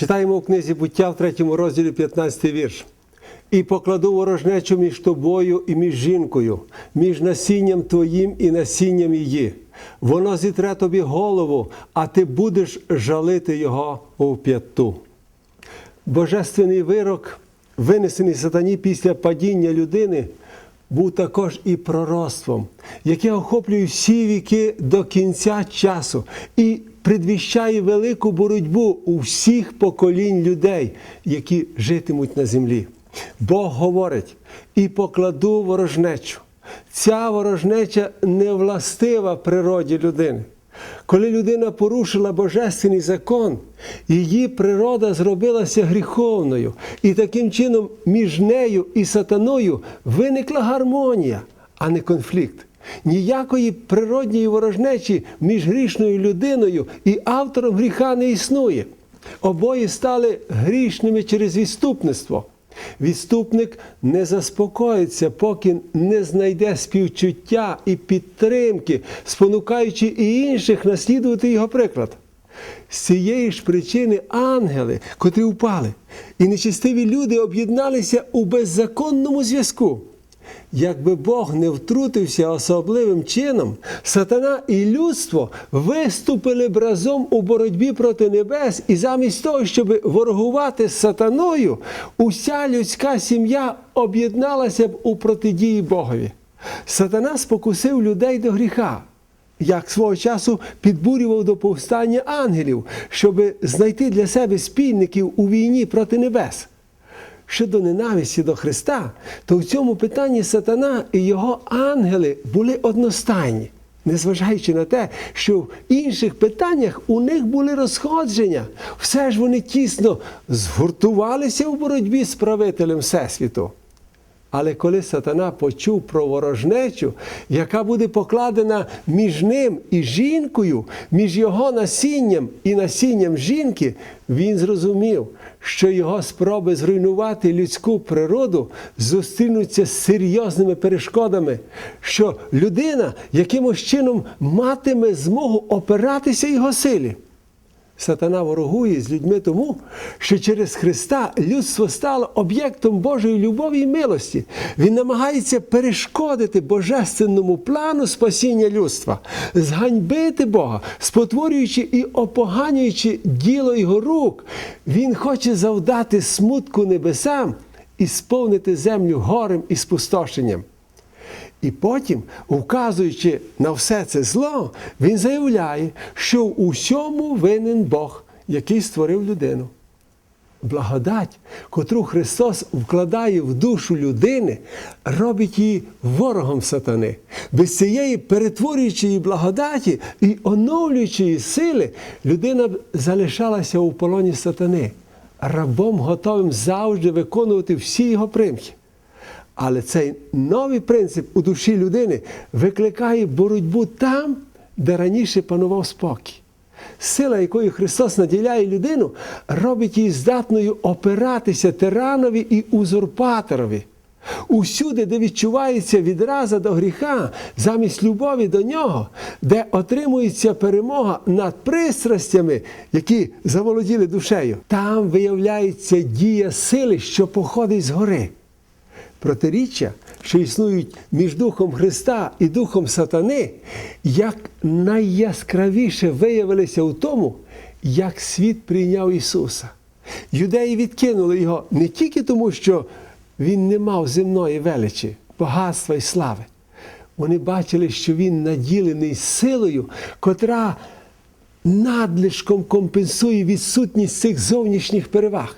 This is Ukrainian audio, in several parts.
Читаємо у книзі буття в третьому розділі 15 вірш. І покладу ворожнечу між тобою і між жінкою, між насінням твоїм і насінням її. Воно зітре тобі голову, а ти будеш жалити його у п'яту. Божественний вирок, винесений сатані після падіння людини, був також і пророцтвом, яке охоплює всі віки до кінця часу і предвіщає велику боротьбу у всіх поколінь людей, які житимуть на землі. Бог говорить: і покладу ворожнечу. Ця ворожнеча не властива природі людини. Коли людина порушила божественний закон, її природа зробилася гріховною, і таким чином між нею і сатаною виникла гармонія, а не конфлікт. Ніякої природньої ворожнечі між грішною людиною і автором гріха не існує. Обоє стали грішними через відступництво. Відступник не заспокоїться, поки не знайде співчуття і підтримки, спонукаючи і інших наслідувати його приклад. З цієї ж причини ангели, котрі впали, і нечистиві люди об'єдналися у беззаконному зв'язку. Якби Бог не втрутився особливим чином, сатана і людство виступили б разом у боротьбі проти небес, і замість того, щоб ворогувати з сатаною, уся людська сім'я об'єдналася б у протидії Богові. Сатана спокусив людей до гріха. Як свого часу підбурював до повстання ангелів, щоб знайти для себе спільників у війні проти небес щодо ненависті до Христа, то в цьому питанні сатана і його ангели були одностайні, незважаючи на те, що в інших питаннях у них були розходження. Все ж вони тісно згуртувалися у боротьбі з правителем Всесвіту. Але коли сатана почув про ворожнечу, яка буде покладена між ним і жінкою, між його насінням і насінням жінки, він зрозумів, що його спроби зруйнувати людську природу зустрінуться з серйозними перешкодами, що людина якимось чином матиме змогу опиратися його силі. Сатана ворогує з людьми тому, що через Христа людство стало об'єктом Божої любові і милості. Він намагається перешкодити божественному плану спасіння людства, зганьбити Бога, спотворюючи і опоганюючи діло його рук. Він хоче завдати смутку небесам і сповнити землю горем і спустошенням. І потім, вказуючи на все це зло, він заявляє, що в усьому винен Бог, який створив людину. Благодать, котру Христос вкладає в душу людини, робить її ворогом сатани. Без цієї перетворюючої благодаті і оновлюючої сили людина б залишалася у полоні сатани, рабом готовим завжди виконувати всі його примхи. Але цей новий принцип у душі людини викликає боротьбу там, де раніше панував спокій. Сила, якою Христос наділяє людину, робить її здатною опиратися тиранові і узурпаторові. Усюди, де відчувається відраза до гріха, замість любові до нього, де отримується перемога над пристрастями, які заволоділи душею, там виявляється дія сили, що походить згори протиріччя, що існують між Духом Христа і Духом Сатани, як найяскравіше виявилися у тому, як світ прийняв Ісуса. Юдеї відкинули його не тільки тому, що Він не мав земної величі, багатства і слави. Вони бачили, що він наділений силою, котра надлишком компенсує відсутність цих зовнішніх переваг.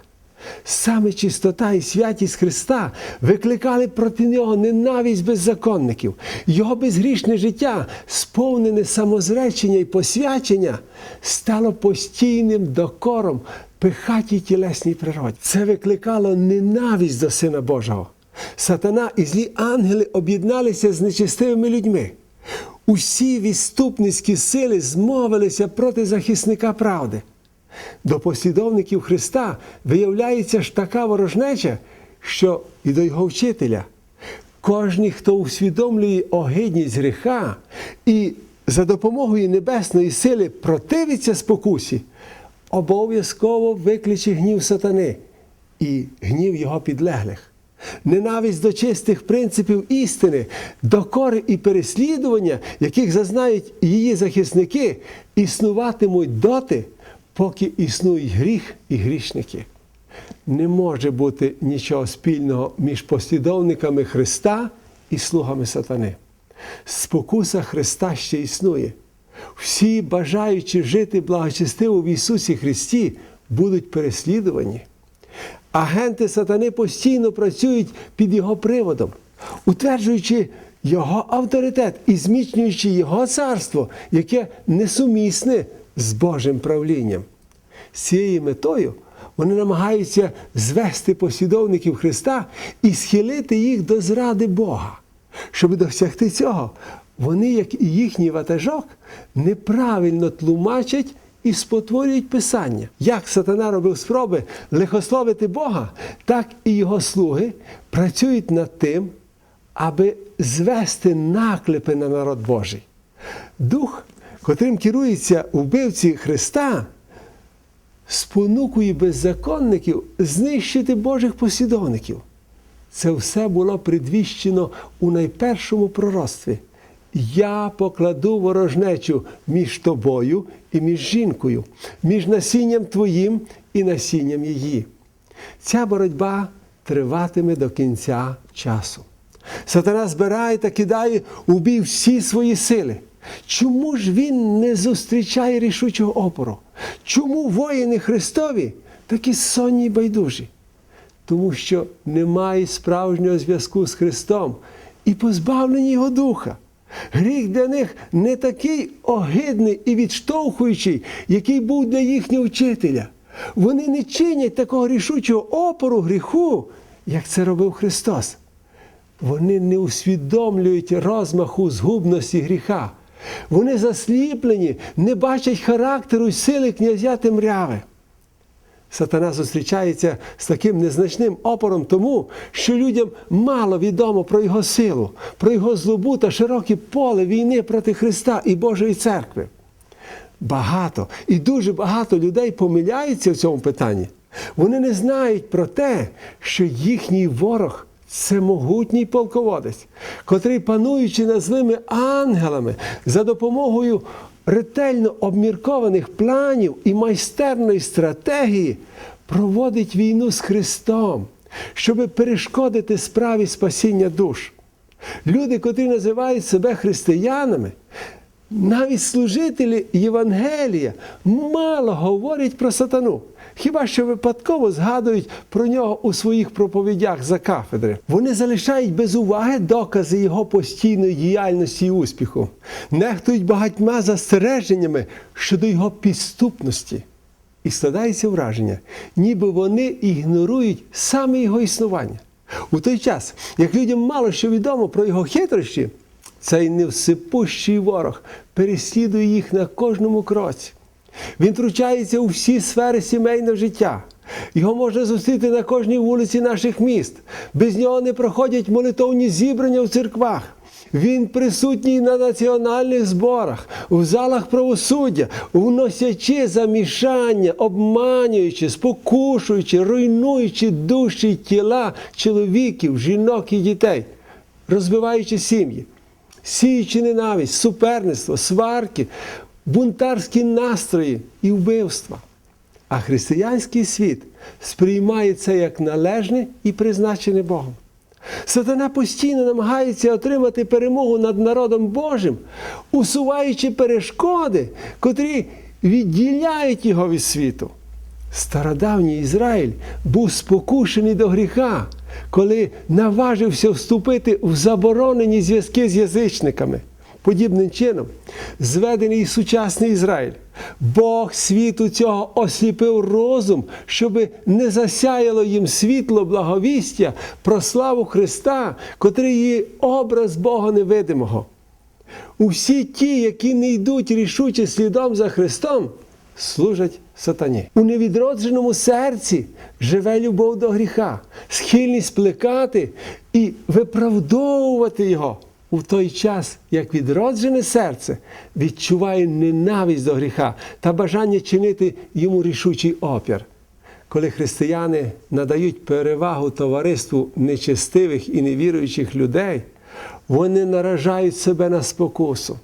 Саме чистота і святість Христа викликали проти нього ненависть беззаконників. Його безгрішне життя, сповнене самозречення і посвячення, стало постійним докором пихатій тілесній природі. Це викликало ненависть до Сина Божого. Сатана і злі ангели об'єдналися з нечистивими людьми. Усі відступницькі сили змовилися проти захисника правди. До послідовників Христа виявляється ж така ворожнеча, що і до його вчителя. Кожний, хто усвідомлює огидність гріха і за допомогою небесної сили противиться спокусі, обов'язково викличе гнів сатани і гнів його підлеглих. Ненависть до чистих принципів істини, докори і переслідування, яких зазнають її захисники, існуватимуть доти, поки існують гріх і грішники. Не може бути нічого спільного між послідовниками Христа і слугами сатани. Спокуса Христа ще існує. Всі, бажаючи жити благочестиво в Ісусі Христі, будуть переслідувані. Агенти сатани постійно працюють під його приводом, утверджуючи його авторитет і зміцнюючи його царство, яке несумісне з Божим правлінням. З цією метою вони намагаються звести послідовників Христа і схилити їх до зради Бога. Щоб досягти цього, вони, як і їхній ватажок, неправильно тлумачать і спотворюють Писання. Як сатана робив спроби лихословити Бога, так і його слуги працюють над тим, аби звести наклепи на народ Божий. Дух, котрим керується вбивці Христа, спонукує беззаконників знищити Божих послідовників. Це все було предвіщено у найпершому пророцтві. Я покладу ворожнечу між тобою і між жінкою, між насінням твоїм і насінням її. Ця боротьба триватиме до кінця часу. Сатана збирає та кидає у бій всі свої сили. Чому ж він не зустрічає рішучого опору? Чому воїни Христові такі сонні й байдужі? Тому що немає справжнього зв'язку з Христом і позбавлені Його духа. Гріх для них не такий огидний і відштовхуючий, який був для їхнього вчителя. Вони не чинять такого рішучого опору гріху, як це робив Христос. Вони не усвідомлюють розмаху згубності гріха. Вони засліплені, не бачать характеру й сили князя темряви. Сатана зустрічається з таким незначним опором тому, що людям мало відомо про його силу, про його злобу та широке поле війни проти Христа і Божої церкви. Багато і дуже багато людей помиляються в цьому питанні. Вони не знають про те, що їхній ворог це могутній полководець, котрий, пануючи над злими ангелами за допомогою ретельно обміркованих планів і майстерної стратегії, проводить війну з Христом, щоб перешкодити справі спасіння душ. Люди, котрі називають себе християнами, навіть служителі Євангелія мало говорять про сатану. Хіба що випадково згадують про нього у своїх проповідях за кафедри. Вони залишають без уваги докази його постійної діяльності і успіху, нехтують багатьма застереженнями щодо його підступності. І складається враження, ніби вони ігнорують саме його існування. У той час, як людям мало що відомо про його хитрощі, цей невсипущий ворог переслідує їх на кожному кроці. Він втручається у всі сфери сімейного життя. Його можна зустріти на кожній вулиці наших міст. Без нього не проходять молитовні зібрання в церквах. Він присутній на національних зборах, в залах правосуддя, вносячи замішання, обманюючи, спокушуючи, руйнуючи душі тіла чоловіків, жінок і дітей, розбиваючи сім'ї, сіючи ненависть, суперництво, сварки, бунтарські настрої і вбивства. А християнський світ сприймає це як належне і призначене Богом. Сатана постійно намагається отримати перемогу над народом Божим, усуваючи перешкоди, котрі відділяють його від світу. Стародавній Ізраїль був спокушений до гріха, коли наважився вступити в заборонені зв'язки з язичниками. Подібним чином, зведений сучасний Ізраїль, Бог світу цього осліпив розум, щоб не засяяло їм світло благовістя про славу Христа, котрий є образ Бога невидимого. Усі ті, які не йдуть рішуче слідом за Христом, служать сатані. У невідродженому серці живе любов до гріха, схильність плекати і виправдовувати його у той час, як відроджене серце відчуває ненависть до гріха та бажання чинити йому рішучий опір. Коли християни надають перевагу товариству нечестивих і невіруючих людей, вони наражають себе на спокусу.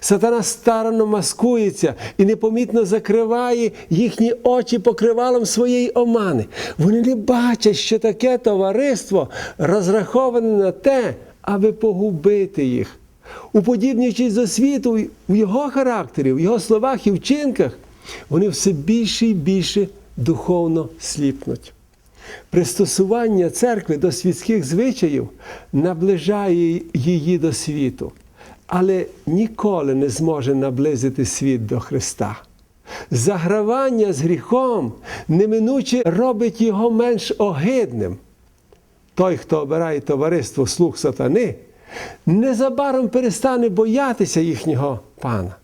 Сатана старанно маскується і непомітно закриває їхні очі покривалом своєї омани. Вони не бачать, що таке товариство розраховане на те, аби погубити їх. Уподібнюючись до світу в його характері, в його словах і вчинках, вони все більше і більше духовно сліпнуть. Пристосування церкви до світських звичаїв наближає її до світу, але ніколи не зможе наблизити світ до Христа. Загравання з гріхом неминуче робить його менш огидним. Той, хто обирає товариство слуг сатани, незабаром перестане боятися їхнього пана.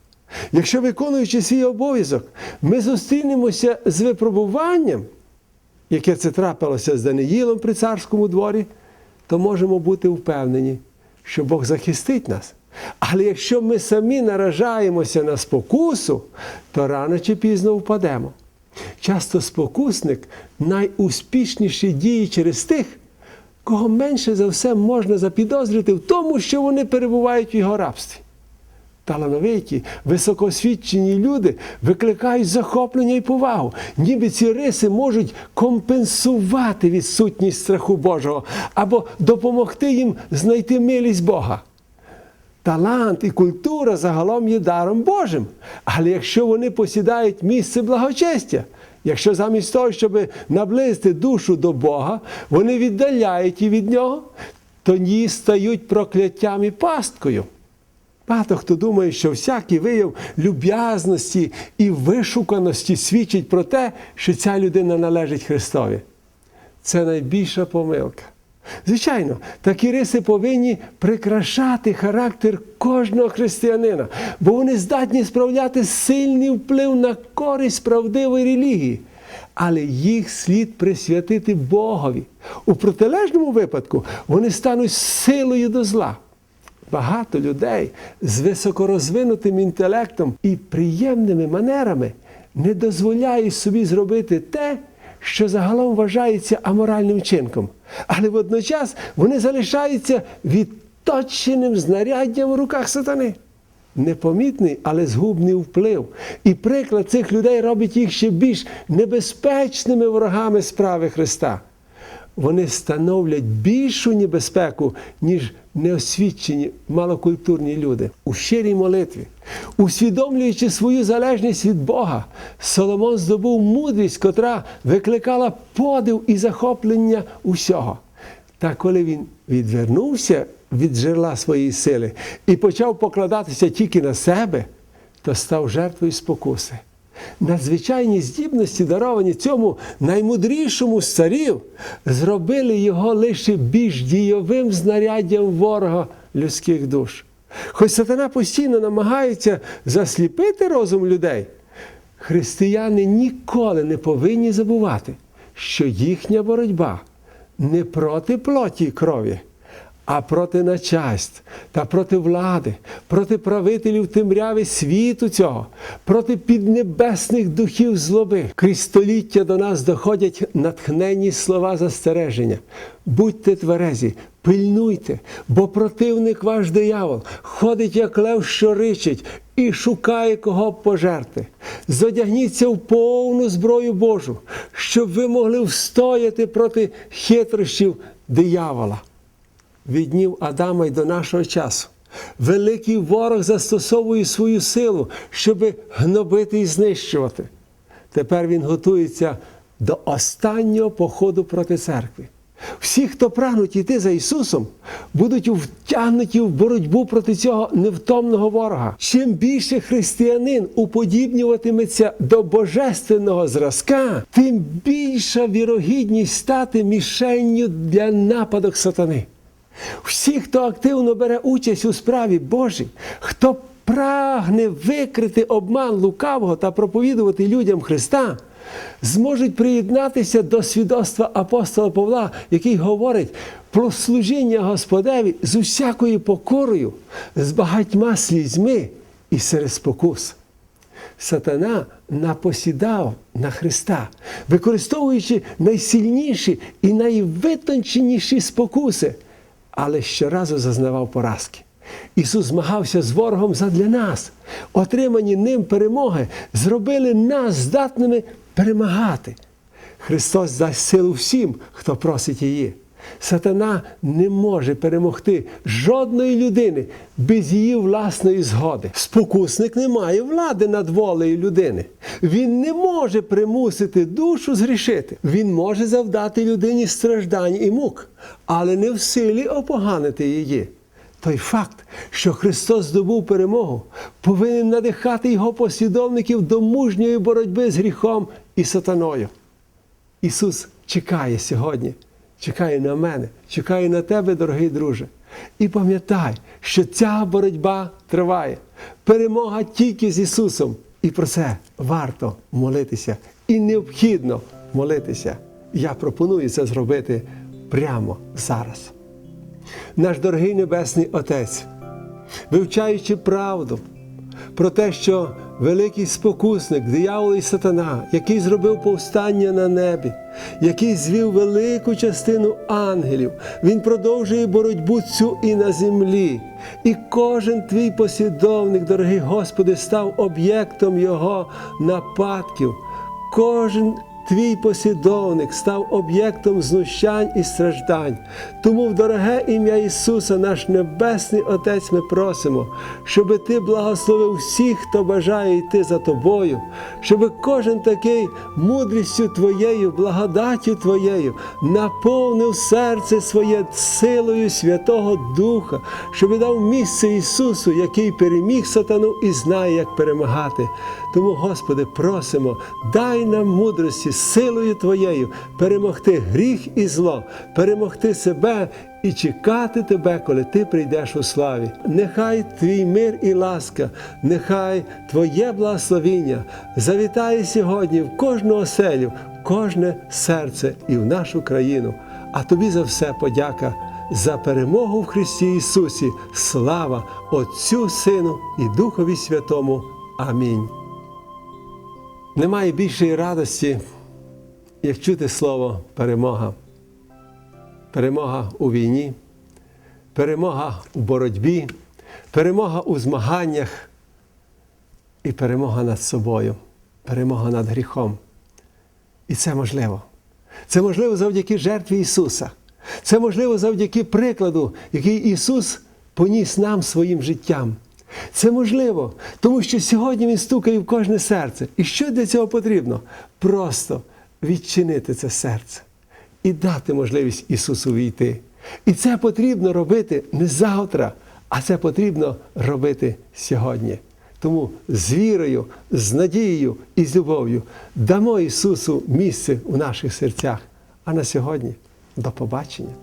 Якщо, виконуючи свій обов'язок, ми зустрінемося з випробуванням, яке це трапилося з Даниїлом при царському дворі, то можемо бути впевнені, що Бог захистить нас. Але якщо ми самі наражаємося на спокусу, то рано чи пізно впадемо. Часто спокусник найуспішніші дії через тих, кого менше за все можна запідозрити в тому, що вони перебувають в його рабстві. Талановиті, високоосвічені люди викликають захоплення і повагу, ніби ці риси можуть компенсувати відсутність страху Божого або допомогти їм знайти милість Бога. Талант і культура загалом є даром Божим. Але якщо вони посідають місце благочестя, якщо замість того, щоб наблизити душу до Бога, вони віддаляють її від нього, то ні стають прокляттям і пасткою. Багато хто думає, що всякий вияв люб'язності і вишуканості свідчить про те, що ця людина належить Христові. Це найбільша помилка. Звичайно, такі риси повинні прикрашати характер кожного християнина, бо вони здатні справляти сильний вплив на користь правдивої релігії. Але їх слід присвятити Богові. У протилежному випадку вони стануть силою до зла. Багато людей з високорозвинутим інтелектом і приємними манерами не дозволяють собі зробити те, що загалом вважається аморальним чинком. Але водночас вони залишаються відточеним знаряддям в руках сатани. Непомітний, але згубний вплив. І приклад цих людей робить їх ще більш небезпечними ворогами справи Христа. Вони становлять більшу небезпеку, ніж неосвічені малокультурні люди. У щирій молитві, усвідомлюючи свою залежність від Бога, Соломон здобув мудрість, котра викликала подив і захоплення усього. Та коли він відвернувся від джерела своєї сили і почав покладатися тільки на себе, то став жертвою спокуси. Надзвичайні здібності, даровані цьому наймудрішому з царів, зробили його лише більш дійовим знаряддям ворога людських душ. Хоч сатана постійно намагається засліпити розум людей, християни ніколи не повинні забувати, що їхня боротьба не проти плоті і крові, а проти начальств та проти влади, проти правителів темряви світу цього, проти піднебесних духів злоби. Крізь століття до нас доходять натхненні слова застереження. Будьте тверезі, пильнуйте, бо противник ваш диявол ходить, як лев, що ричить, і шукає кого пожерти. Зодягніться в повну зброю Божу, щоб ви могли встояти проти хитрощів диявола від днів Адама й до нашого часу. Великий ворог застосовує свою силу, щоб гнобити і знищувати. Тепер він готується до останнього походу проти церкви. Всі, хто прагнуть йти за Ісусом, будуть втягнуті в боротьбу проти цього невтомного ворога. Чим більше християнин уподібнюватиметься до божественного зразка, тим більша вірогідність стати мішенню для нападок сатани. Всі, хто активно бере участь у справі Божій, хто прагне викрити обман лукавого та проповідувати людям Христа, зможуть приєднатися до свідоцтва апостола Павла, який говорить про служіння Господеві з усякою покорою, з багатьма слізьми і серед спокус. Сатана напосідав на Христа, використовуючи найсильніші і найвитонченіші спокуси, але щоразу зазнавав поразки. Ісус змагався з ворогом задля нас. Отримані ним перемоги зробили нас здатними перемагати. Христос дасть силу всім, хто просить її. Сатана не може перемогти жодної людини без її власної згоди. Спокусник не має влади над волею людини. Він не може примусити душу згрішити. Він може завдати людині страждань і мук, але не в силі опоганити її. Той факт, що Христос здобув перемогу, повинен надихати його послідовників до мужньої боротьби з гріхом і сатаною. Ісус чекає сьогодні, чекає на мене, чекає на тебе, дорогий друже. І пам'ятай, що ця боротьба триває. Перемога тільки з Ісусом. І про це варто молитися. І необхідно молитися. Я пропоную це зробити прямо зараз. Наш дорогий Небесний Отець, вивчаючи правду про те, що великий спокусник, диявол і сатана, який зробив повстання на небі, який звів велику частину ангелів, він продовжує боротьбу цю і на землі. І кожен твій послідовник, дорогий Господи, став об'єктом його нападків. Кожен Твій послідовник став об'єктом знущань і страждань. Тому в дороге ім'я Ісуса, наш Небесний Отець, ми просимо, щоби Ти благословив всіх, хто бажає йти за тобою, щоби кожен такий мудрістю Твоєю, благодаттю Твоєю наповнив серце своє силою Святого Духа, щоби дав місце Ісусу, який переміг сатану і знає, як перемагати. Тому, Господи, просимо, дай нам мудрості силою Твоєю перемогти гріх і зло, перемогти себе і чекати Тебе, коли Ти прийдеш у славі. Нехай Твій мир і ласка, нехай Твоє благословіння завітає сьогодні в кожну оселю, в кожне серце і в нашу країну. А тобі за все подяка. За перемогу в Христі Ісусі, слава Отцю Сину і Духові Святому. Амінь. Немає більшої радості, як чути слово перемога. Перемога у війні, перемога у боротьбі, перемога у змаганнях і перемога над собою, перемога над гріхом. І це можливо. Це можливо завдяки жертві Ісуса. Це можливо завдяки прикладу, який Ісус поніс нам своїм життям. Це можливо, тому що сьогодні Він стукає в кожне серце. І що для цього потрібно? Просто відчинити це серце і дати можливість Ісусу війти. І це потрібно робити не завтра, а це потрібно робити сьогодні. Тому з вірою, з надією і з любов'ю дамо Ісусу місце у наших серцях. А на сьогодні до побачення.